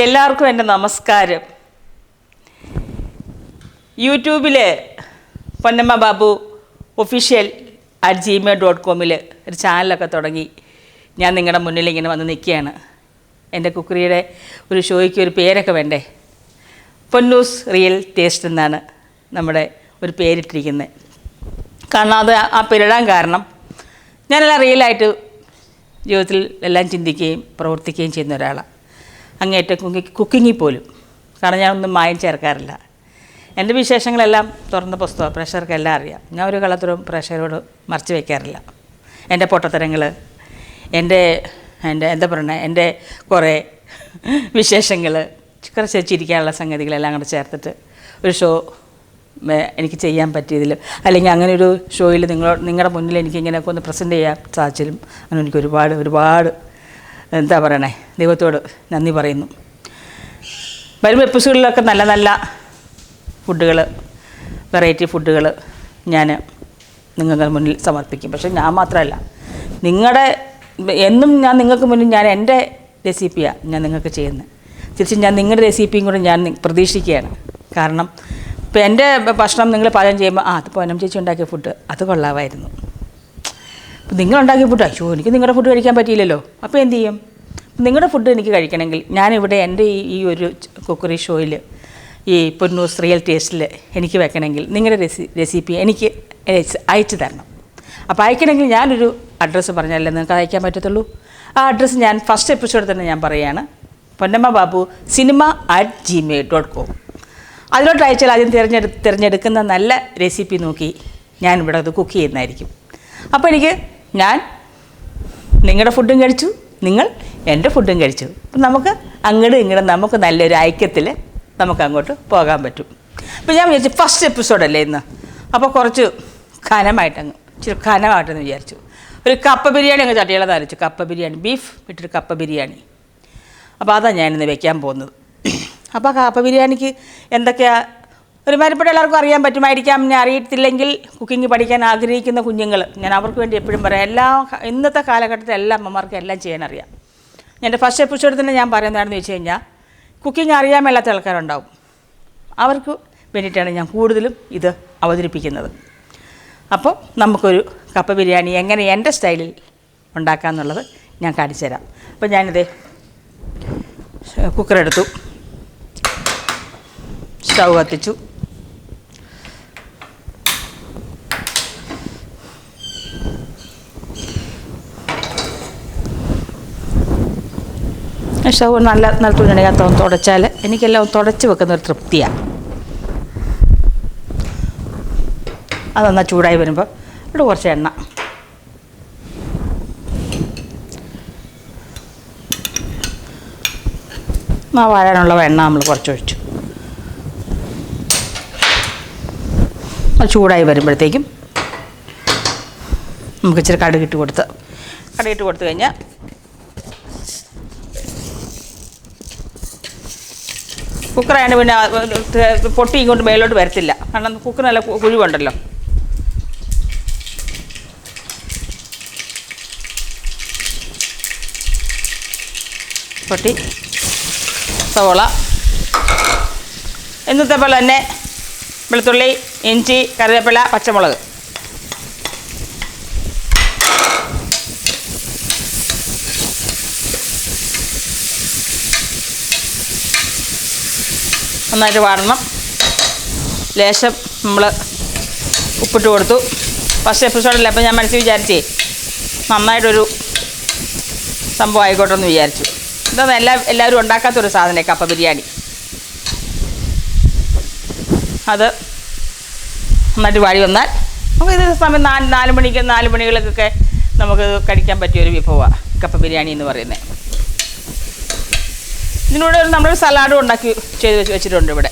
എല്ലാവർക്കും എന്റെ നമസ്കാരം. യൂട്യൂബിൽ Ponnamma Babu official at Gmail dot കോമിൽ ഒരു ചാനലൊക്കെ തുടങ്ങി ഞാൻ നിങ്ങളുടെ മുന്നിൽ ഇങ്ങനെ വന്ന് നിൽക്കുകയാണ്. എന്റെ കുക്കറിയുടെ ഒരു ഷോയ്ക്ക് ഒരു പേരൊക്കെ വേണ്ടേ? പൊന്നൂസ് റിയൽ ടേസ്റ്റ് എന്നാണ് നമ്മുടെ ഒരു പേരിട്ടിരിക്കുന്നത്. കാരണം അത് ആ പേരിടാൻ കാരണം ഞാനെല്ലാം റിയലായിട്ട് ജീവിതത്തിൽ എല്ലാം ചിന്തിക്കുകയും പ്രവർത്തിക്കുകയും ചെയ്യുന്ന ഒരാളാണ്. അങ്ങേറ്റം കുക്കി കുക്കിങ്ങിൽ പോലും. കാരണം ഞാനൊന്നും മായം ചേർക്കാറില്ല. എന്റെ വിശേഷങ്ങളെല്ലാം തുറന്ന പുസ്തകം എല്ലാം അറിയാം. ഞാൻ ഒരു കളത്തിലും പ്രഷറോട് മറച്ചു വയ്ക്കാറില്ല. എന്റെ പൊട്ടത്തരങ്ങൾ എന്റെ എന്റെ എന്താ പറയണേ എന്റെ കുറേ വിശേഷങ്ങൾ കുറച്ച് ചിരിക്കാനുള്ള സംഗതികളെല്ലാം കൂടെ ചേർത്തിട്ട് ഒരു ഷോ എനിക്ക് ചെയ്യാൻ പറ്റിയതിൽ അല്ലെങ്കിൽ അങ്ങനെ ഒരു ഷോയിൽ നിങ്ങളോ നിങ്ങളുടെ മുന്നിൽ എനിക്ക് ഇങ്ങനെയൊക്കെ ഒന്ന് പ്രസന്റ് ചെയ്യാൻ സാധിച്ചാലും അങ്ങനെ എനിക്ക് ഒരുപാട് ഒരുപാട് എന്താ പറയണേ? ദൈവത്തോട് നന്ദി പറയുന്നു. വരും എപ്പിസോഡിലൊക്കെ നല്ല നല്ല ഫുഡുകൾ വെറൈറ്റി ഫുഡുകൾ ഞാൻ നിങ്ങൾക്ക് മുന്നിൽ സമർപ്പിക്കും. പക്ഷേ ഞാൻ മാത്രമല്ല നിങ്ങളുടെ എന്നും ഞാൻ നിങ്ങൾക്ക് മുന്നിൽ ഞാൻ എന്റെ റെസിപ്പിയാണ് ഞാൻ നിങ്ങൾക്ക് ചെയ്യുന്നത്. തിരിച്ച് ഞാൻ നിങ്ങളുടെ റെസിപ്പിയും കൂടെ ഞാൻ പ്രതീക്ഷിക്കുകയാണ്. കാരണം ഇപ്പോൾ എന്റെ ഭക്ഷണം നിങ്ങൾ പാചകം ചെയ്യുമ്പോൾ ആ അത് പൊന്നം ചേച്ചി ഉണ്ടാക്കിയ ഫുഡ് അത് കൊള്ളാമായിരുന്നു. അപ്പം നിങ്ങളുണ്ടാക്കിയ ഫുഡ് അയ്യോ എനിക്ക് നിങ്ങളുടെ ഫുഡ് കഴിക്കാൻ പറ്റിയില്ലല്ലോ. അപ്പോൾ എന്ത് ചെയ്യും? നിങ്ങളുടെ ഫുഡ് എനിക്ക് കഴിക്കണമെങ്കിൽ ഞാനിവിടെ എന്റെ ഈ ഈ ഒരു കുക്കറി ഷോയിൽ ഈ പൊന്നൂസ് റിയൽ ടേസ്റ്റിൽ എനിക്ക് വെക്കണമെങ്കിൽ നിങ്ങളുടെ റെസി റെസിപ്പി എനിക്ക് അയച്ചു തരണം. അപ്പോൾ അയക്കണമെങ്കിൽ ഞാനൊരു അഡ്രസ്സ് പറഞ്ഞാലേ നിങ്ങൾക്ക് അയക്കാൻ പറ്റത്തുള്ളൂ? ആ അഡ്രസ്സ് ഞാൻ ഫസ്റ്റ് എപ്പിസോഡ് തന്നെ ഞാൻ പറയുകയാണ് Ponnamma Babu cinema at Gmail dot com അതിലോട്ട് അയച്ചാൽ ആദ്യം തിരഞ്ഞെടു തിരഞ്ഞെടുക്കുന്ന നല്ല റെസിപ്പി നോക്കി ഞാൻ ഇവിടെ അത് കുക്ക് ചെയ്യുന്നതായിരിക്കും. അപ്പോൾ എനിക്ക് ഞാൻ നിങ്ങളുടെ ഫുഡും കഴിച്ചു നിങ്ങൾ എന്റെ ഫുഡും കഴിച്ചു. അപ്പം നമുക്ക് അങ്ങോട്ടും ഇങ്ങോട്ടും നമുക്ക് നല്ലൊരു ഐക്യത്തിൽ നമുക്ക് അങ്ങോട്ട് പോകാൻ പറ്റും. അപ്പം ഞാൻ വിചാരിച്ചു ഫസ്റ്റ് എപ്പിസോഡല്ലേ ഇന്ന്? അപ്പോൾ കുറച്ച് ഖനമായിട്ടങ്ങ് ഇച്ചിരി ഖനമായിട്ടെന്ന് വിചാരിച്ചു. ഒരു കപ്പ ബിരിയാണി അങ്ങ് ചട്ടികളെന്ന് അരച്ചു കപ്പ ബിരിയാണി ബീഫ് ഇട്ടൊരു കപ്പ ബിരിയാണി. അപ്പോൾ അതാണ് ഞാനിന്ന് വെക്കാൻ പോകുന്നത്. അപ്പോൾ കപ്പ ബിരിയാണിക്ക് എന്തൊക്കെയാ ഒരു മരപ്പെട്ട് എല്ലാവർക്കും അറിയാൻ പറ്റുമായിരിക്കാം. ഞാൻ അറിയത്തില്ലെങ്കിൽ കുക്കിംഗ് പഠിക്കാൻ ആഗ്രഹിക്കുന്ന കുഞ്ഞുങ്ങൾ. ഞാൻ അവർക്ക് വേണ്ടി എപ്പോഴും പറയാം എല്ലാ ഇന്നത്തെ കാലഘട്ടത്തിൽ എല്ലാ അമ്മമാർക്കും എല്ലാം ചെയ്യാൻ അറിയാം എന്റെ ഫസ്റ്റ് എപ്പിസോഡിൽ തന്നെ ഞാൻ പറയുന്നതാണെന്ന് വെച്ച് കഴിഞ്ഞാൽ കുക്കിംഗ് അറിയാൻ മേലാത്ത ആൾക്കാരുണ്ടാവും. അവർക്ക് വേണ്ടിയിട്ടാണ് ഞാൻ കൂടുതലും ഇത് അവതരിപ്പിക്കുന്നത്. അപ്പോൾ നമുക്കൊരു കപ്പ ബിരിയാണി എങ്ങനെ എന്റെ സ്റ്റൈലിൽ ഉണ്ടാക്കാമെന്നുള്ളത് ഞാൻ കാണിച്ചു തരാം. അപ്പോൾ ഞാനിത് കുക്കറെടുത്തു. സ്റ്റൗ കത്തിച്ചു. സ്റ്റൗ നല്ല നിലത്തുണ്ടെങ്കിൽ അത് തുടച്ചാൽ എനിക്കെല്ലാം തുടച്ച് വെക്കുന്ന ഒരു തൃപ്തിയാണ് അതൊന്നാ ചൂടായി വരുമ്പോൾ ഇവിടെ കുറച്ച് എണ്ണ. ആ വാഴാനുള്ള എണ്ണ നമ്മൾ കുറച്ചൊഴിച്ചു. ചൂടായി വരുമ്പോഴത്തേക്കും നമുക്ക് ഇച്ചിരി കടുകിട്ട് കൊടുത്ത് കടുകിട്ട് കൊടുത്തു കഴിഞ്ഞാൽ കുക്കറായതുകൊണ്ട് പിന്നെ പൊട്ടി ഇങ്ങോട്ട് മേലോട്ട് വരത്തില്ല. കാരണം കുക്കർ നല്ല കുഴിവുണ്ടല്ലോ. പൊട്ടി. സവോള. ഇന്നത്തെ പോലെ തന്നെ വെളുത്തുള്ളി ഇഞ്ചി കറിവേപ്പില പച്ചമുളക്. നന്നായിട്ട് വാടണം. ലേശം നമ്മൾ ഉപ്പിട്ട് കൊടുത്തു. ഫസ്റ്റ് എപ്പിസോഡല്ലേ അപ്പോൾ ഞാൻ മനസ്സിൽ വിചാരിച്ചേ നന്നായിട്ടൊരു സംഭവം ആയിക്കോട്ടെ എന്ന് വിചാരിച്ചു ഇതൊന്നും എല്ലാ എല്ലാവരും ഉണ്ടാക്കാത്തൊരു സാധനം കപ്പ ബിരിയാണി. അത് നന്നായിട്ട് വാടി വന്നാൽ നമുക്ക് ഇത് സമയം നാല് നാല് മണിക്ക് നാല് മണികൾക്കൊക്കെ നമുക്ക് കഴിക്കാൻ പറ്റിയൊരു വിഭവമാണ് കപ്പ ബിരിയാണി എന്ന് പറയുന്നത്. ഇതിനൂടെ നമ്മൾ സലാഡും ഉണ്ടാക്കി ചെയ്ത് വെച്ച് വെച്ചിട്ടുണ്ട് ഇവിടെ.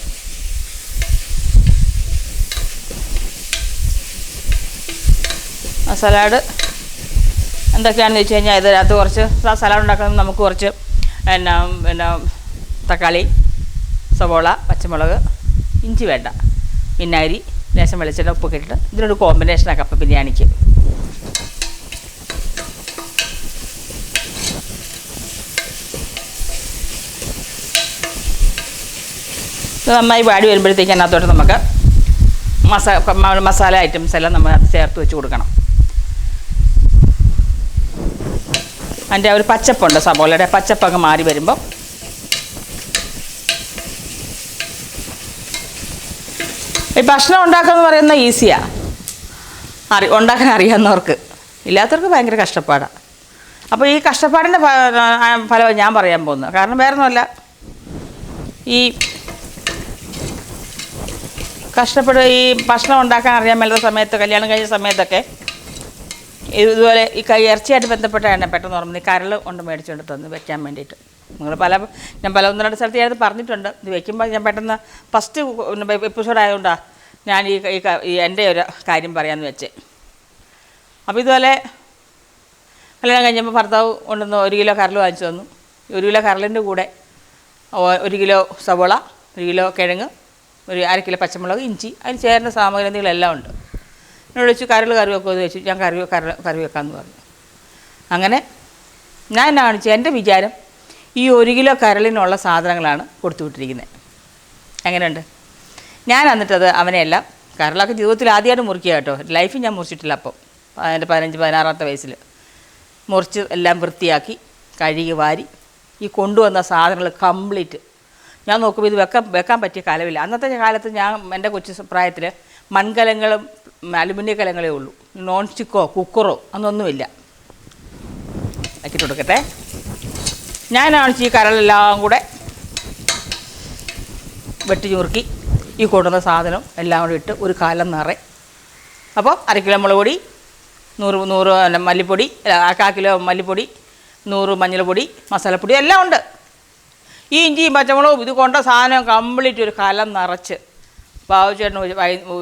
ആ സലാഡ് എന്തൊക്കെയാണെന്ന് വെച്ച് കഴിഞ്ഞാൽ ഇതിനകത്ത് കുറച്ച് സലാഡ് ഉണ്ടാക്കുന്നത് നമുക്ക് കുറച്ച് എന്നാ പിന്നെ തക്കാളി സവോള പച്ചമുളക് ഇഞ്ചി വേണ്ട വിനാഗിരി ലേശം വെളിച്ചെണ്ണ ഉപ്പൊക്കെ ഇട്ടിട്ട് ഇതിനൊരു കോമ്പിനേഷനാണ് കപ്പ ബിരിയാണിക്ക്. നന്നായി വാടി വരുമ്പോഴത്തേക്ക് അതിനകത്തോട്ട് നമുക്ക് മസാല മസാല ഐറ്റംസ് എല്ലാം നമ്മൾ അത് ചേർത്ത് വെച്ച് കൊടുക്കണം. അതിന്റെ ആ ഒരു പച്ചപ്പുണ്ട് സബോളയുടെ പച്ചപ്പൊക്കെ മാറി വരുമ്പോൾ ഈ ഭക്ഷണം ഉണ്ടാക്കുക എന്ന് പറയുന്നത് ഈസിയാണ് അറി ഉണ്ടാക്കാൻ അറിയാവുന്നവർക്ക്. ഇല്ലാത്തവർക്ക് ഭയങ്കര കഷ്ടപ്പാടാണ് അപ്പോൾ ഈ കഷ്ടപ്പാടിന്റെ ഫലം ഞാൻ പറയാൻ പോകുന്നത്. കാരണം വേറെ ഒന്നുമല്ല ഈ കഷ്ടപ്പെട്ട് ഈ ഭക്ഷണം ഉണ്ടാക്കാൻ അറിയാൻ മേലാത്ത സമയത്ത് കല്യാണം കഴിഞ്ഞ സമയത്തൊക്കെ ഇതുപോലെ ഈ കൈ ഇറച്ചിയായിട്ട് ബന്ധപ്പെട്ടാണ് പെട്ടെന്ന് ഓർമ്മ ഈ കരൾ കൊണ്ട് മേടിച്ചുകൊണ്ട് തന്നു വെക്കാൻ വേണ്ടിയിട്ട്. നിങ്ങൾ പല ഞാൻ പല ഒന്ന് രണ്ട് സ്ഥലത്ത് ഞാനത് പറഞ്ഞിട്ടുണ്ട്. ഇത് വെക്കുമ്പോൾ ഞാൻ പെട്ടെന്ന് ഫസ്റ്റ് എപ്പിസോഡ് ആയതുകൊണ്ടാണ് ഞാൻ ഈ ഈ എന്റെ ഒരു കാര്യം പറയാമെന്ന് വെച്ച്. അപ്പോൾ ഇതുപോലെ കല്യാണം കഴിഞ്ഞപ്പോൾ ഭർത്താവ് കൊണ്ടുവന്ന് ഒരു കിലോ കരൾ വാങ്ങിച്ചു തന്നു. ഒരു കിലോ കരളിന്റെ കൂടെ ഒരു കിലോ സവോള ഒരു കിലോ കിഴങ്ങ് ഒരു അര കിലോ പച്ചമുളക് ഇഞ്ചി അതിന് ചേരുന്ന സാമഗ്രികളെല്ലാം ഉണ്ട്. എന്നോട് ചോദിച്ചു കരൾ കറി വെക്കുമെന്ന് ചോദിച്ചു ഞാൻ കറി കറി കറി വെക്കാമെന്ന് പറഞ്ഞു. അങ്ങനെ ഞാൻ എന്നാ കാണിച്ചു? എന്റെ വിചാരം ഈ ഒരു കിലോ കരളിനുള്ള സാധനങ്ങളാണ് കൊടുത്തു വിട്ടിരിക്കുന്നത് എങ്ങനെയുണ്ട്? ഞാൻ എന്നിട്ടത് അവനെയെല്ലാം കരളൊക്കെ ജീവിതത്തിൽ ആദ്യമായിട്ട് മുറിക്കുക കേട്ടോ. ലൈഫിൽ ഞാൻ മുറിച്ചിട്ടില്ല അപ്പം. എന്റെ പതിനഞ്ച് പതിനാറാമത്തെ വയസ്സിൽ മുറിച്ച് എല്ലാം വൃത്തിയാക്കി കഴുകി വാരി ഈ കൊണ്ടുവന്ന സാധനങ്ങൾ കംപ്ലീറ്റ് ഞാൻ നോക്കുമ്പോൾ ഇത് വെക്കാൻ വെക്കാൻ പറ്റിയ കാലമില്ല. അന്നത്തെ കാലത്ത് ഞാൻ എന്റെ കൊച്ചു പ്രായത്തിൽ മൺകലങ്ങളും അലുമിനിയ കലങ്ങളേ ഉള്ളൂ. നോൺ സ്റ്റിക്കോ കുക്കറോ അതൊന്നുമില്ല ആക്കിട്ടൊടുക്കട്ടെ ഞാനാണ് ഈ കരളെല്ലാം കൂടെ വെട്ടി ചുറുക്കി ഈ കൂട്ടുന്ന സാധനം എല്ലാം കൂടി ഇട്ട് ഒരു കാലം നിറയെ. അപ്പോൾ അര കിലോ മുളക് പൊടി നൂറ് നൂറ് മല്ലിപ്പൊടി കാ കിലോ മല്ലിപ്പൊടി നൂറ് മഞ്ഞൾപ്പൊടി മസാലപ്പൊടി എല്ലാം ഉണ്ട്. ഈ ഇഞ്ചിയും പച്ചമുളകും ഇത് കൊണ്ട സാധനം കംപ്ലീറ്റ് ഒരു കലം നിറച്ച്. ബാബുചേട്ടൻ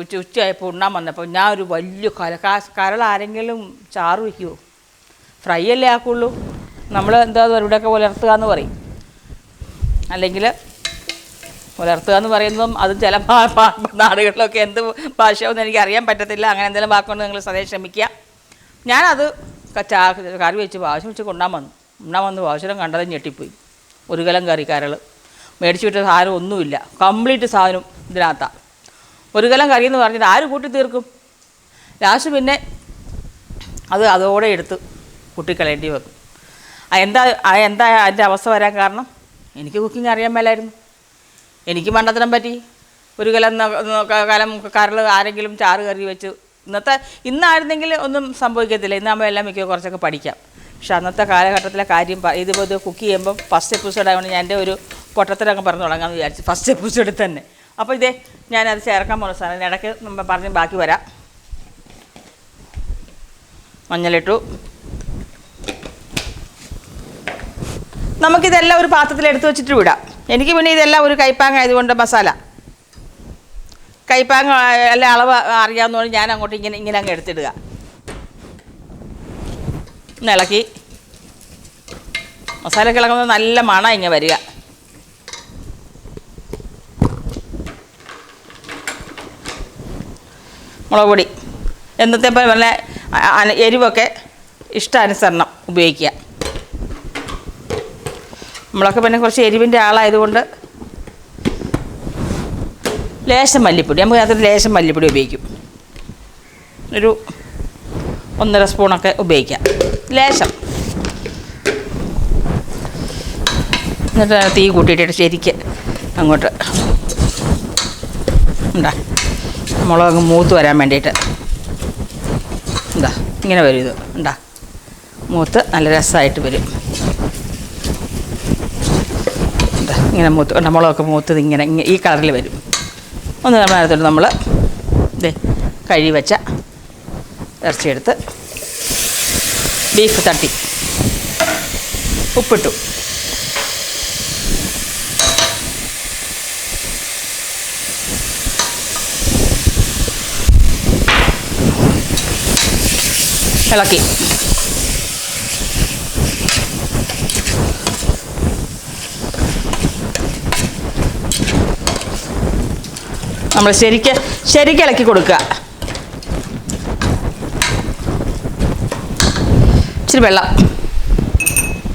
ഉച്ച ഉച്ചയായപ്പോൾ ഉണ്ണാൻ വന്നപ്പോൾ ഞാൻ ഒരു വലിയ കല കരൾ ആരെങ്കിലും ചാറ് വയ്ക്കുമോ ഫ്രൈ അല്ലേ ആക്കുള്ളൂ. നമ്മൾ എന്താ ഇവിടെയൊക്കെ പുലർത്തുക എന്ന് പറയും. അല്ലെങ്കിൽ പുലർത്തുക എന്ന് പറയുന്നതും അത് ചില നാടുകളിലൊക്കെ എന്ത് ഭാഷയാണെന്ന് എനിക്ക് അറിയാൻ പറ്റത്തില്ല. അങ്ങനെ എന്തെങ്കിലും വാക്കുകൊണ്ട് നിങ്ങൾ സദേ ശ്രമിക്കുക. ഞാനത് കറി വെച്ച് വാശം വെച്ച് കൊണ്ടാൻ വന്നു. ഉണ്ണാൻ വന്ന്. വാശനം കണ്ടത് ഞെട്ടിപ്പോയി. ഒരു കലം കറി കരൾ മേടിച്ചു വിട്ട സാധനം ഒന്നുമില്ല. കംപ്ലീറ്റ് സാധനം ഇതിനകത്താണ് ഒരു കലം കറി എന്ന് പറഞ്ഞിട്ട് ആര് കൂട്ടി തീർക്കും ലാസ്റ്റ് പിന്നെ അത് അതോടെ എടുത്ത് കുട്ടിക്കളയേണ്ടി വന്നു. എന്താ എന്താ അതിന്റെ അവസ്ഥ വരാൻ കാരണം? എനിക്ക് കുക്കിംഗ് അറിയാൻ മേലായിരുന്നു. എനിക്ക് മണ്ടത്തരം പറ്റി. ഒരു കലം കലം കരൾ ആരെങ്കിലും ചാറ് കറി വെച്ച് ഇന്നത്തെ ഇന്നായിരുന്നെങ്കിൽ ഒന്നും സംഭവിക്കത്തില്ല. ഇന്നാകുമ്പോൾ എല്ലാം മിക്ക കുറച്ചൊക്കെ പഠിക്കാം. പക്ഷെ അന്നത്തെ കാലഘട്ടത്തിലെ കാര്യം ഇതിപ്പോൾ ഇത് കുക്ക് ചെയ്യുമ്പോൾ ഫസ്റ്റ് എപ്പിസോഡ് ആയതുകൊണ്ട് ഞാൻ എന്റെ ഒരു പൊട്ടത്തിലൊക്കെ പറഞ്ഞു തുടങ്ങാമെന്ന് വിചാരിച്ചു. ഫസ്റ്റ് എപ്പിസോഡിൽ തന്നെ. അപ്പോൾ ഇതേ ഞാനത് ചേർക്കാൻ പോകുന്ന സാധനം ഇടയ്ക്ക് നമ്മൾ പറഞ്ഞ് ബാക്കി വരാം. മഞ്ഞളിട്ടു. നമുക്കിതെല്ലാം ഒരു പാത്രത്തിൽ എടുത്തു വെച്ചിട്ട് വിടാം. എനിക്ക് പിന്നെ ഇതെല്ലാം ഒരു കൈപ്പാങ് ആയതുകൊണ്ട് മസാല. കൈപ്പാങ് അല്ല അളവ് അറിയാവുന്നതുകൊണ്ട് ഞാൻ അങ്ങോട്ട് ഇങ്ങനെ ഇങ്ങനെ അങ്ങ് എടുത്തിടുക. ഒന്ന് ഇളക്കി മസാല ഇളകുന്നത് നല്ല മണ ഇങ്ങനെ വരിക. മുളക് പൊടി. എന്നത്തെ പോലെ നല്ല എരിവൊക്കെ ഇഷ്ടാനുസരണം ഉപയോഗിക്കുക. നമ്മളൊക്കെ പിന്നെ കുറച്ച് എരിവിന്റെ ആളായതുകൊണ്ട് ലേശം മല്ലിപ്പൊടി. നമുക്ക് അതിൽ ലേശം മല്ലിപ്പൊടി ഉപയോഗിക്കും. ഒരു ഒന്നര സ്പൂണൊക്കെ ഉപയോഗിക്കാം ലേശം. എന്നിട്ട് തീ കൂട്ടിയിട്ടിട്ട് ശരിക്ക് അങ്ങോട്ട് ഉണ്ടാ മുളക് മൂത്ത് വരാൻ വേണ്ടിയിട്ട്. എന്താ ഇങ്ങനെ വരും ഇത്. ഉണ്ടാ മൂത്ത് നല്ല രസമായിട്ട് വരും. എന്താ ഇങ്ങനെ മൂത്ത് നമ്മളൊക്കെ മുളകൊക്കെ മൂത്തത് ഇങ്ങനെ ഈ കളറിൽ വരും. ഒന്ന് നേരത്തോട്ട് നമ്മൾ ഇത് കഴുകി വെച്ച ഇറച്ചിയെടുത്ത് ബീഫ് തട്ടി. ഉപ്പിട്ടു. ഇളക്കി. നമ്മൾ ശരിക്ക് ശരിക്ക് ഇളക്കി കൊടുക്കുക. ഇച്ചിരി വെള്ളം.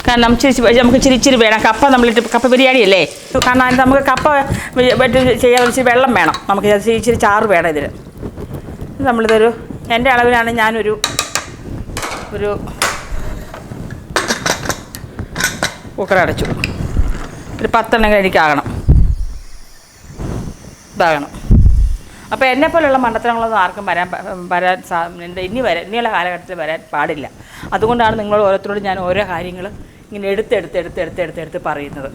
കാരണം ഇച്ചിരി നമുക്ക് ഇച്ചിരി ഇച്ചിരി വേണം. കപ്പ നമ്മളിട്ട് കപ്പ ബിരിയാണി അല്ലേ? കാരണം അതിന് നമുക്ക് കപ്പ ചെയ്യാൻ ഇച്ചിരി വെള്ളം വേണം. നമുക്ക് ഇച്ചിരി ചാറ് വേണം ഇതിന്. ഇത് നമ്മളിതൊരു എന്റെ അളവിലാണ് ഞാനൊരു ഒരു കുക്കർ അടച്ചു. ഒരു പത്തെണ്ണം എനിക്കാകണം ഇതാകണം. അപ്പോൾ എന്നെ പോലെയുള്ള മണ്ടത്തരങ്ങളൊന്നും ആർക്കും വരാൻ വരാൻ സാ ഇനി വരാൻ ഇനിയുള്ള കാലഘട്ടത്തിൽ വരാൻ പാടില്ല. അതുകൊണ്ടാണ് നിങ്ങൾ ഓരോരുത്തരോടും ഞാൻ ഓരോ കാര്യങ്ങൾ ഇങ്ങനെ എടുത്തെടുത്ത് എടുത്ത് എടുത്ത് എടുത്ത് എടുത്ത് പറയുന്നത്.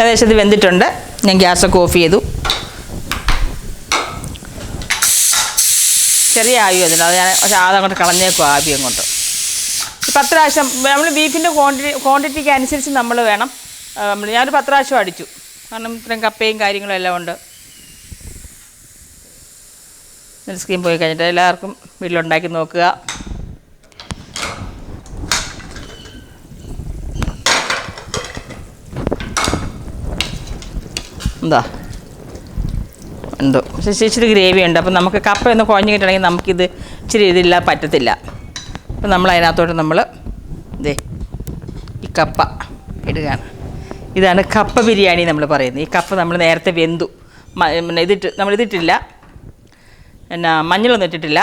ഏകദേശം ഇത് വെന്തിട്ടുണ്ട്. ഞാൻ ഗ്യാസൊക്കെ ഓഫ് ചെയ്തു. ചെറിയ ആവി വന്നിട്ടുണ്ട്. അത് ഞാൻ അതങ്ങോട്ട് കളഞ്ഞേക്കും ആവി അങ്ങോട്ട്. പത്ത് പ്രാവശ്യം നമ്മൾ ബീഫിന്റെ ക്വാണ്ടിറ്റി ക്വാണ്ടിറ്റിക്ക് അനുസരിച്ച് നമ്മൾ വേണം. നമ്മൾ ഞാനൊരു പത്ത് പ്രാവശ്യം അടിച്ചു. കാരണം ഇത്രയും കപ്പയും കാര്യങ്ങളും എല്ലാം ഉണ്ട്. സ്കീം പോയി കഴിഞ്ഞിട്ട് എല്ലാവർക്കും വീട്ടിലുണ്ടാക്കി നോക്കുക. എന്താ? എന്തോ? പക്ഷേ ഇച്ചിരി ഗ്രേവി ഉണ്ട്. അപ്പം നമുക്ക് കപ്പ ഒന്ന് കുഴഞ്ഞ് കിട്ടണമെങ്കിൽ നമുക്കിത് ഇച്ചിരി ഇതില്ല പറ്റത്തില്ല. അപ്പം നമ്മൾ അതിനകത്തോട്ട് നമ്മൾ ഇതേ ഈ കപ്പ ഇടുകയാണ്. ഇതാണ് കപ്പ ബിരിയാണി നമ്മൾ പറയുന്നത്. ഈ കപ്പ നമ്മൾ നേരത്തെ വെന്തു. ഇതിട്ട് നമ്മൾ എന്നാ മഞ്ഞളൊന്നും ഇട്ടിട്ടില്ല.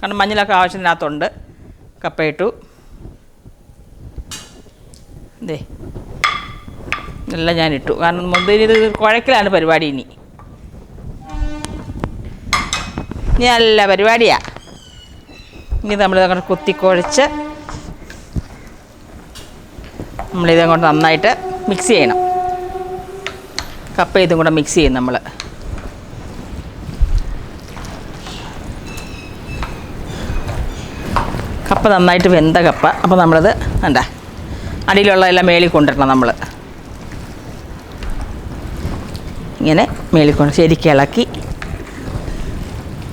കാരണം മഞ്ഞളൊക്കെ ആവശ്യത്തിനകത്തുണ്ട്. കപ്പയിട്ടു. ഇതേ എല്ലാം ഞാൻ ഇട്ടു. കാരണം മുന്തിരി ഇത് കുഴക്കലാണ് പരിപാടി ഇനി. ഇനി നല്ല പരിപാടിയാ. ഇനി നമ്മൾ അങ്ങോട്ട് കുത്തിക്കുഴച്ച് കുഴച്ച് നമ്മളിതങ്ങോട്ട് നന്നായിട്ട് മിക്സ് ചെയ്യണം. കപ്പ ഇതും കൂടെ മിക്സ് ചെയ്യും നമ്മൾ കപ്പ നന്നായിട്ട് വെന്ത കപ്പ. അപ്പോൾ നമ്മളത് എന്താ അടിയിലുള്ള എല്ലാം മേളിൽ കൊണ്ടിടണം നമ്മൾ ഇങ്ങനെ മേളിൽ കൊണ്ട് ശരിക്കും ഇളക്കി.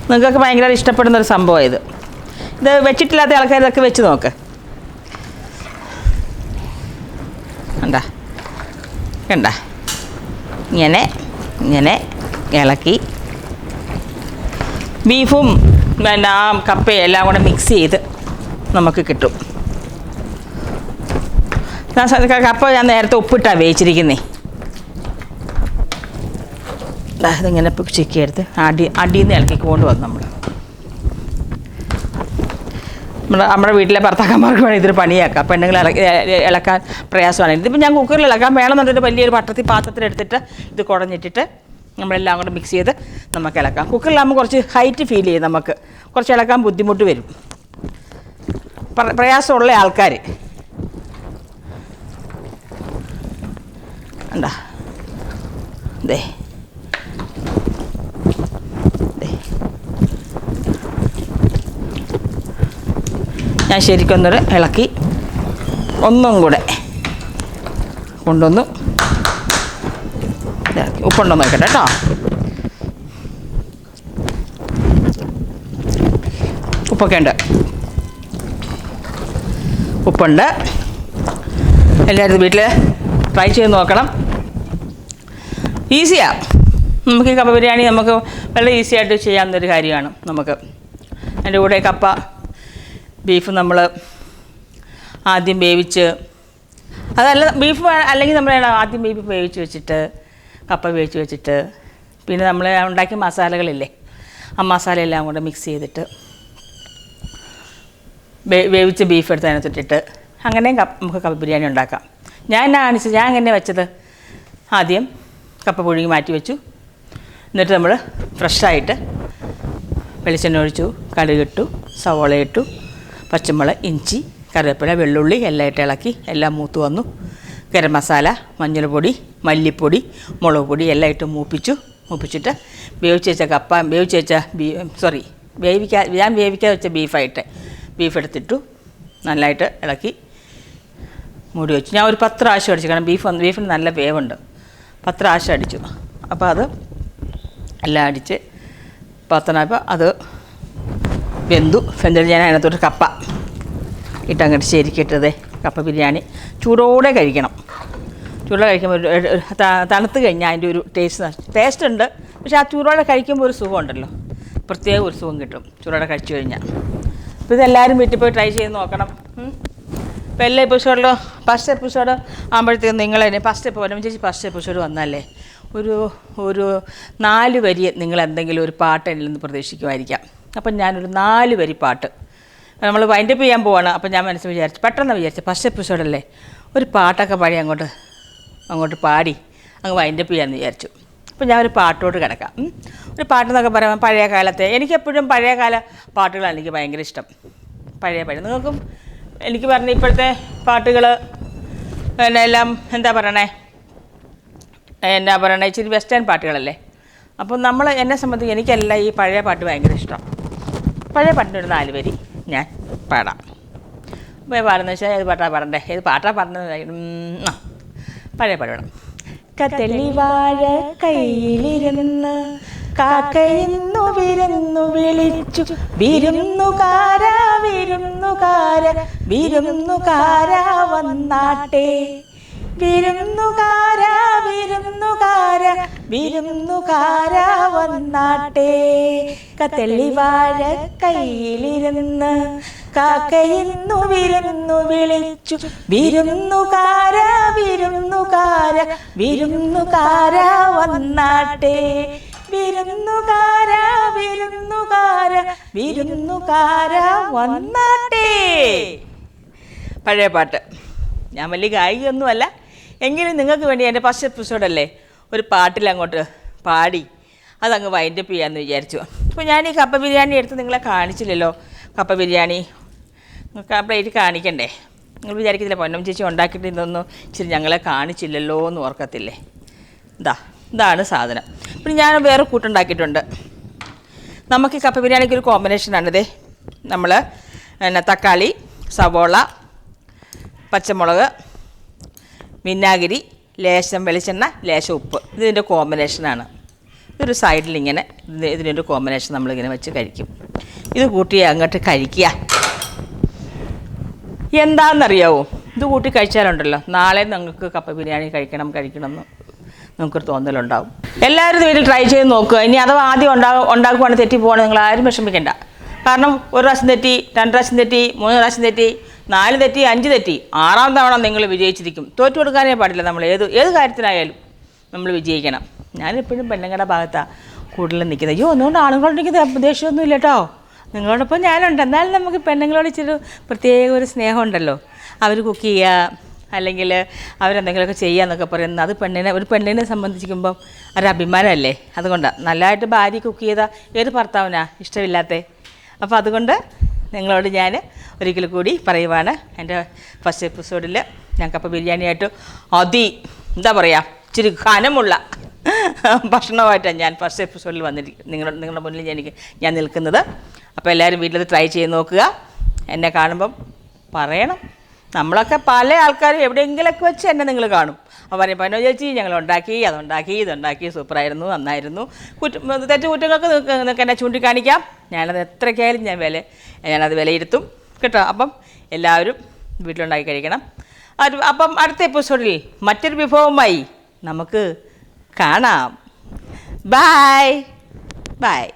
നിങ്ങൾക്കൊക്കെ ഭയങ്കര ഇഷ്ടപ്പെടുന്ന ഒരു സംഭവം ഇത്. ഇത് വെച്ചിട്ടില്ലാത്ത ആൾക്കാർ ഇതൊക്കെ വെച്ച് നോക്ക്. കണ്ട കണ്ട. ഇങ്ങനെ ഇങ്ങനെ ഇളക്കി. ബീഫും പിന്നെ ആ കപ്പയും എല്ലാം കൂടെ മിക്സ് ചെയ്ത് നമുക്ക് കിട്ടും. കപ്പ ഞാൻ നേരത്തെ ഉപ്പിട്ടാണ് വേവിച്ചിരിക്കുന്നേ. അതിങ്ങനെ ചിക്കി എടുത്ത് അടി അടിയിൽ നിന്ന് ഇളക്കി കൊണ്ടുവന്നു നമ്മൾ നമ്മുടെ നമ്മുടെ വീട്ടിലെ ഭർത്താക്കന്മാർക്ക് വേണമെങ്കിൽ ഇതൊരു പണിയാക്കാം. പെണ്ണുങ്ങൾ ഇളക്കാൻ പ്രയാസമാണ്. ഇതിപ്പോൾ ഞാൻ കുക്കറിൽ ഇളക്കാൻ വേണമെന്നുണ്ടെങ്കിൽ വലിയൊരു പട്ടത്തി പാത്രത്തിൽ എടുത്തിട്ട് ഇത് കുടഞ്ഞിട്ടിട്ട് നമ്മളെല്ലാം കൂടെ മിക്സ് ചെയ്ത് നമുക്ക് ഇളക്കാം. കുക്കറിലാകുമ്പോൾ കുറച്ച് ഹൈറ്റ് ഫീൽ ചെയ്യും നമുക്ക്. കുറച്ച് ഇളക്കാൻ ബുദ്ധിമുട്ട് വരും. പ്രയാസമുള്ള ആൾക്കാർ എന്താ ദേ. ഞാൻ ശരിക്കൊന്നൊരു ഇളക്കി ഒന്നും കൂടെ കൊണ്ടുവന്നു. ഉപ്പുണ്ടോ നോക്കട്ടെ കേട്ടോ. ഉപ്പൊക്കെ ഉണ്ട്. ഉപ്പുണ്ട്. എല്ലാവരും വീട്ടിൽ ട്രൈ ചെയ്ത് നോക്കണം. ഈസിയാ നമുക്ക് ഈ കപ്പ ബിരിയാണി നമുക്ക് വളരെ ഈസി ആയിട്ട് ചെയ്യാവുന്നൊരു കാര്യമാണ് നമുക്ക്. അതിന്റെ കൂടെ കപ്പ ബീഫ് നമ്മൾ ആദ്യം വേവിച്ച് അതല്ല ബീഫ് അല്ലെങ്കിൽ നമ്മൾ ആദ്യം ബീഫ് വേവിച്ച് വെച്ചിട്ട് കപ്പ വേവിച്ച് വെച്ചിട്ട് പിന്നെ നമ്മൾ ഉണ്ടാക്കിയ മസാലകളില്ലേ ആ മസാല എല്ലാം കൂടെ മിക്സ് ചെയ്തിട്ട് വേവിച്ച ബീഫ് എടുത്ത് അതിനകത്തിട്ടിട്ട് അങ്ങനെയും അങ്ങനെ നമുക്ക് കപ്പ ബിരിയാണി ഉണ്ടാക്കാം. ഞാൻ എന്നാ കാണിച്ചത്? ഞാൻ എങ്ങനെ വെച്ചത്? ആദ്യം കപ്പ പുഴുങ്ങി മാറ്റി വെച്ചു. എന്നിട്ട് നമ്മൾ ഫ്രഷായിട്ട് വെളിച്ചെണ്ണ ഒഴിച്ചു കടുകിട്ടു സവോള ഇട്ടു പച്ചമുളക് ഇഞ്ചി കറിവേപ്പില വെള്ളുള്ളി എല്ലാം ഇട്ട് ഇളക്കി എല്ലാം മൂത്ത് വന്നു. ഗരം മസാല മഞ്ഞൾപ്പൊടി മല്ലിപ്പൊടി മുളക് പൊടി എല്ലാം ഇട്ട് മൂപ്പിച്ചു. മൂപ്പിച്ചിട്ട് വേവിച്ച് വെച്ച കപ്പ വേവിച്ച് വെച്ച ബീ സോറി വേവിക്കാ ഞാൻ വേവിക്കാതെ വെച്ച ബീഫായിട്ട് ബീഫ് എടുത്തിട്ടു നല്ലതായിട്ട് ഇളക്കി മൂടി വെച്ചു. ഞാൻ ഒരു പത്ത് പ്രാവശ്യം അടിച്ചു. കാരണം ബീഫ് ബീഫിന് നല്ല വേവുണ്ട്. പത്ത് പ്രാവശ്യം അടിച്ചു. അപ്പോൾ അത് എല്ലാം അടിച്ച് പത്തനായപ്പോൾ അത് വെന്തു. വെന്തിട്ട് ഞാൻ അതിനകത്തോട്ട് കപ്പ ഇട്ടങ്ങോട്ട് ശരിക്കിട്ടതേ. കപ്പ ബിരിയാണി ചൂടോടെ കഴിക്കണം. ചൂടോടെ കഴിക്കുമ്പോൾ ഒരു- തണുത്ത് കഴിഞ്ഞാൽ അതിന്റെ ഒരു ടേസ്റ്റ് ടേസ്റ്റ് ഉണ്ട്. പക്ഷേ ആ ചൂടോടെ കഴിക്കുമ്പോൾ ഒരു സുഖമുണ്ടല്ലോ പ്രത്യേക ഒരു സുഖം കിട്ടും. ചൂടോടെ കഴിച്ചു കഴിഞ്ഞാൽ അപ്പോൾ ഇതെല്ലാവരും വീട്ടിൽ പോയി ട്രൈ ചെയ്ത് നോക്കണം. അപ്പോൾ എല്ലാ എപ്പിസോഡിലും ഫസ്റ്റ് എപ്പിസോഡ് ആകുമ്പോഴത്തേക്കും നിങ്ങൾ തന്നെ ഫസ്റ്റ് എപ്പിസോഡ് ചേച്ചി ഫസ്റ്റ് എപ്പിസോഡ് വന്നല്ലേ? ഒരു ഒരു നാല് വരി നിങ്ങൾ എന്തെങ്കിലും ഒരു പാട്ട് എന്നിൽ നിന്ന് പ്രതീക്ഷിക്കുമായിരിക്കാം. അപ്പം ഞാനൊരു നാല് വരി പാട്ട്. നമ്മൾ വൈൻഡപ്പ് ചെയ്യാൻ പോവാണ്. അപ്പം ഞാൻ മനസ്സിൽ വിചാരിച്ചു പെട്ടെന്ന് വിചാരിച്ചു ഫസ്റ്റ് എപ്പിസോഡല്ലേ ഒരു പാട്ടൊക്കെ പാടി അങ്ങോട്ട് അങ്ങോട്ട് പാടി അങ്ങ് വൈൻഡപ്പ് ചെയ്യാമെന്ന് വിചാരിച്ചു. അപ്പം ഞാൻ ഒരു പാട്ടോട് കിടക്കാം. ഒരു പാട്ടെന്നൊക്കെ പറയുമ്പോൾ പഴയ കാലത്തെ. എനിക്കെപ്പോഴും പഴയ കാല പാട്ടുകളാണ് എനിക്ക് ഭയങ്കര ഇഷ്ടം. പഴയ പഴയ. നിങ്ങൾക്കും എനിക്ക് പറഞ്ഞ ഇപ്പോഴത്തെ പാട്ടുകൾ പിന്നെ എല്ലാം എന്താ പറയണേ? എന്നാ പറയണേ? ഇച്ചിരി വെസ്റ്റേൺ പാട്ടുകളല്ലേ? അപ്പോൾ നമ്മൾ എന്നെ സംബന്ധിച്ച് എനിക്കല്ല ഈ പഴയ പാട്ട് ഭയങ്കര ഇഷ്ടം. പഴയ പാട്ടിന്റെ ഒരു നാല് വരി ഞാൻ പാടാം. അപ്പോൾ പാടുന്ന വെച്ചാൽ ഏത് പാട്ടാ പാടണ്ടേ? ഏത് പാട്ടാ പാടുന്നത് പഴയ പാട്ട് വേണം കത്തലിവാഴ കയ്യിലിരുന്ന് കാക്കയിന്നു വിരുന്നു വിളിച്ചു. വിരുന്നുകാര വിരുന്നുകാര വിരുന്നുകാര വന്നാട്ടെ. വിരുന്നുകാര വിരുന്നുകാര വിരുന്നുകാര വന്നാട്ടെ. കത്തലിവാഴ കയ്യിലിരുന്ന് കാക്കയിന്നു വിരുന്നു വിളിച്ചു. വിരുന്നുകാര വിരുന്നുകാര വിരുന്നുകാര വന്നാട്ടെ. വിരുന്നുകാര വിരുന്നുകാര വിരുന്നുകാര വന്നാട്ടെ. പഴയ പാട്ട്. ഞാൻ വലിയ ഗായികയൊന്നുമല്ല. എങ്കിലും നിങ്ങൾക്ക് വേണ്ടി എന്റെ ഫസ്റ്റ് എപ്പിസോഡല്ലേ ഒരു പാട്ടിൽ അങ്ങോട്ട് പാടി അതങ്ങ് വൈൻഡപ്പ് ചെയ്യാമെന്ന് വിചാരിച്ചു. അപ്പോൾ ഞാൻ ഈ കപ്പ ബിരിയാണി എടുത്ത് നിങ്ങളെ കാണിച്ചില്ലല്ലോ. കപ്പ ബിരിയാണി. നിങ്ങൾക്ക് ആ പ്ലേറ്റ് കാണിക്കണ്ടേ? നിങ്ങൾ വിചാരിക്കത്തില്ല പൊന്നം ചേച്ചി ഉണ്ടാക്കിയിട്ട് ഇതൊന്നും ഇച്ചിരി ഞങ്ങളെ കാണിച്ചില്ലല്ലോ എന്ന് ഓർക്കത്തില്ലേ? ഇതാ ഇതാണ് സാധനം. പിന്നെ ഞാൻ വേറെ കൂട്ടുണ്ടാക്കിയിട്ടുണ്ട്. നമുക്ക് കപ്പ ബിരിയാണിക്ക് ഒരു കോമ്പിനേഷനാണിത് നമ്മൾ പിന്നെ തക്കാളി സവോള പച്ചമുളക് വിനാഗിരി ലേശം വെളിച്ചെണ്ണ ലേശം ഉപ്പ്. ഇതിന്റെ കോമ്പിനേഷനാണ് ഇതൊരു സൈഡിൽ ഇങ്ങനെ ഇതിനൊരു കോമ്പിനേഷൻ നമ്മളിങ്ങനെ വെച്ച് കഴിക്കും. ഇത് കൂട്ടി അങ്ങോട്ട് കഴിക്കുക. എന്താണെന്നറിയാവോ ഇത് കൂട്ടി കഴിച്ചാലുണ്ടല്ലോ. നാളെ നിങ്ങൾക്ക് കപ്പ ബിരിയാണി കഴിക്കണം കഴിക്കണം എന്ന് നിങ്ങൾക്കൊരു തോന്നലുണ്ടാവും. എല്ലാവരും വീട്ടിൽ ട്രൈ ചെയ്ത് നോക്കുക. ഇനി അഥവാ ആദ്യം ഉണ്ടാകും ഉണ്ടാക്കുവാണെങ്കിൽ തെറ്റി പോകണം നിങ്ങൾ ആരും വിഷമിക്കേണ്ട. കാരണം ഒരു പ്രാവശ്യം തെറ്റി രണ്ട് പ്രാവശ്യം തെറ്റി മൂന്ന് പ്രാവശ്യം തെറ്റി നാല് തെറ്റി അഞ്ച് തെറ്റി ആറാം തവണ നിങ്ങൾ വിജയിച്ചിരിക്കും. തോറ്റു കൊടുക്കാനേ പാടില്ല നമ്മൾ. ഏത് ഏത് കാര്യത്തിനായാലും നമ്മൾ വിജയിക്കണം. ഞാനെപ്പോഴും പെണ്ണുങ്ങളുടെ ഭാഗത്താണ് കൂടുതലും നിൽക്കുന്നത്. അയ്യോ ഒന്നുകൊണ്ട് ആണുങ്ങളോട് ദേഷ്യമൊന്നും ഇല്ല കേട്ടോ. നിങ്ങളോടൊപ്പം ഞാനുണ്ട്. എന്നാലും നമുക്ക് പെണ്ണുങ്ങളോട് ഇച്ചിരി പ്രത്യേക ഒരു സ്നേഹമുണ്ടല്ലോ. അവർ കുക്ക് ചെയ്യുക അല്ലെങ്കിൽ അവരെന്തെങ്കിലുമൊക്കെ ചെയ്യാന്നൊക്കെ പറയുന്നത്. അത് പെണ്ണിനെ ഒരു പെണ്ണിനെ സംബന്ധിക്കുമ്പം ഒരു അഭിമാനമല്ലേ? അതുകൊണ്ടാണ് നല്ലതായിട്ട് ഭാര്യ കുക്ക് ചെയ്ത ഏത് ഭർത്താവിനാ ഇഷ്ടമില്ലാത്തേ? അപ്പോൾ അതുകൊണ്ട് നിങ്ങളോട് ഞാൻ ഒരിക്കൽ കൂടി പറയുവാണ്. എന്റെ ഫസ്റ്റ് എപ്പിസോഡിൽ ഞാൻ കപ്പ ബിരിയാണിയായിട്ട് അതി എന്താ പറയുക ഇച്ചിരി ഘനമുള്ള ഭക്ഷണമായിട്ടാണ് ഞാൻ ഫസ്റ്റ് എപ്പിസോഡിൽ വന്നിരിക്കുന്നത് നിങ്ങളുടെ നിങ്ങളുടെ മുന്നിൽ എനിക്ക് ഞാൻ നിൽക്കുന്നത്. അപ്പോൾ എല്ലാവരും വീട്ടിലത് ട്രൈ ചെയ്ത് നോക്കുക. എന്നെ കാണുമ്പം പറയണം. നമ്മളൊക്കെ പല ആൾക്കാരും എവിടെയെങ്കിലൊക്കെ വെച്ച് എന്നെ നിങ്ങൾ കാണും. അപ്പോൾ പറയും പനോ ചേച്ചി ഞങ്ങൾ ഉണ്ടാക്കി അതുണ്ടാക്കി ഇതുണ്ടാക്കി സൂപ്പറായിരുന്നു നന്നായിരുന്നു. കുറ്റം തെറ്റ് കുറ്റങ്ങൾക്ക് നിങ്ങൾക്ക് എന്നെ ചൂണ്ടിക്കാണിക്കാം. ഞാനത് എത്രയ്ക്കായാലും ഞാൻ വില ഞാനത് വിലയിരുത്തും. കേട്ടോ? അപ്പം എല്ലാവരും വീട്ടിലുണ്ടാക്കി കഴിക്കണം. അപ്പം അടുത്ത എപ്പിസോഡിൽ മറ്റൊരു വിഭവമായി നമുക്ക് കാണാം. Bye bye